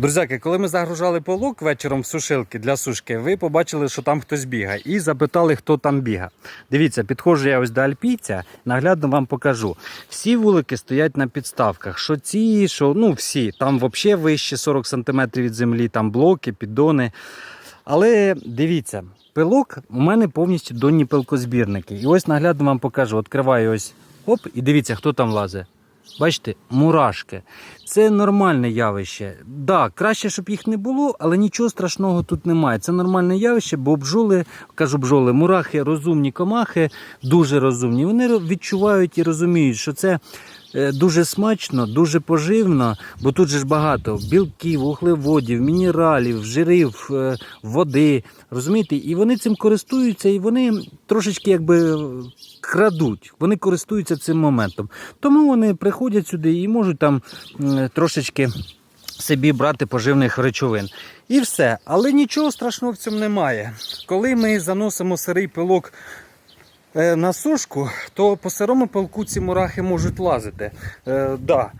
Друзяки, коли ми загружали полок вечором в сушилки для сушки, ви побачили, що там хтось бігає, і запитали, хто там бігає. Дивіться, підходжу я ось до альпійця, наглядно вам покажу. Всі вулики стоять на підставках. Що ці, що ну всі. Там взагалі вище 40 см від землі, там блоки, піддони. Але дивіться, пилок у мене повністю донні пилкозбірники. І ось наглядно вам покажу. Відкриваю ось оп, і дивіться, хто там лазить. Бачите, мурашки. Це нормальне явище. Да, краще, щоб їх не було, але нічого страшного тут немає. Це нормальне явище, бо бджоли, кажу бджоли, мурахи, розумні комахи, дуже розумні. Вони відчувають і розуміють, що це дуже смачно, дуже поживно, бо тут же ж багато білків, вуглеводів, мінералів, жирів, е, води. Розумієте? І вони цим користуються, і вони трошечки якби крадуть. Вони користуються цим моментом. Тому вони приходять сюди і можуть там трошечки собі брати поживних речовин. І все. Але нічого страшного в цьому немає. Коли ми заносимо сирий пилок е, на сушку, то по сирому пилку ці мурахи можуть лазити. Е, да.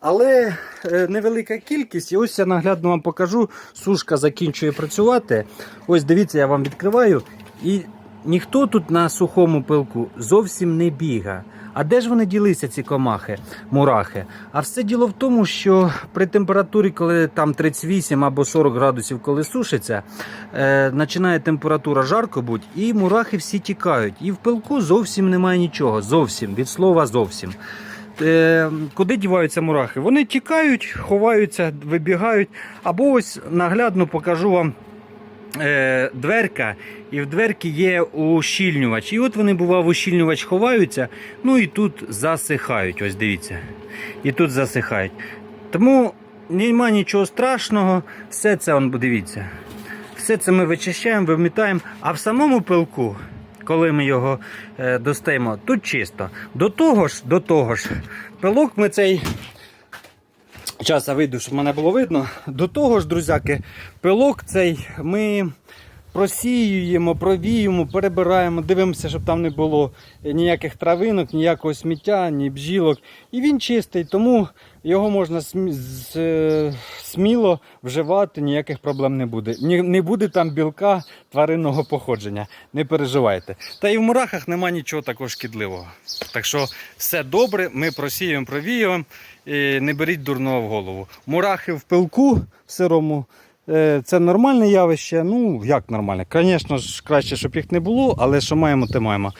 Але е, невелика кількість, і ось я наглядно вам покажу. Сушка закінчує працювати. Ось дивіться, я вам відкриваю. І ніхто тут на сухому пилку зовсім не біга. А де ж вони ділися, ці комахи, мурахи? А все діло в тому, що при температурі, коли там 38 або 40 градусів, коли сушиться, е, починає температура жарко бути, і мурахи всі тікають. І в пилку зовсім немає нічого. Зовсім, від слова зовсім. Е, куди діваються мурахи? Вони тікають, ховаються, вибігають. Або ось наглядно покажу вам е, дверка, і в дверці є ущільнювач. І от вони, бува, ущільнювач ховаються, ну і тут засихають. Ось дивіться. І тут засихають. Тому нема нічого страшного, все це, он, дивіться. Все це ми вичищаємо, вимітаємо, а в самому пилку. Коли ми його е, достаємо, тут чисто. До того ж, до того ж, пилок ми цей Зараз я вийду, щоб мене було видно. До того ж, друзяки, пилок цей ми просіюємо, провіємо, перебираємо, дивимося, щоб там не було ніяких травинок, ніякого сміття, ні бжілок. І він чистий, тому його можна е, сміло вживати, ніяких проблем не буде. Не буде там білка тваринного походження. Не переживайте. Та і в мурахах нема нічого такого шкідливого. Так що все добре, ми просіюємо, провіюємо. І не беріть дурного в голову. Мурахи в пилку в сирому. Е, Це нормальне явище. Ну, як нормальне? Звісно ж, краще, щоб їх не було, але що маємо, те маємо.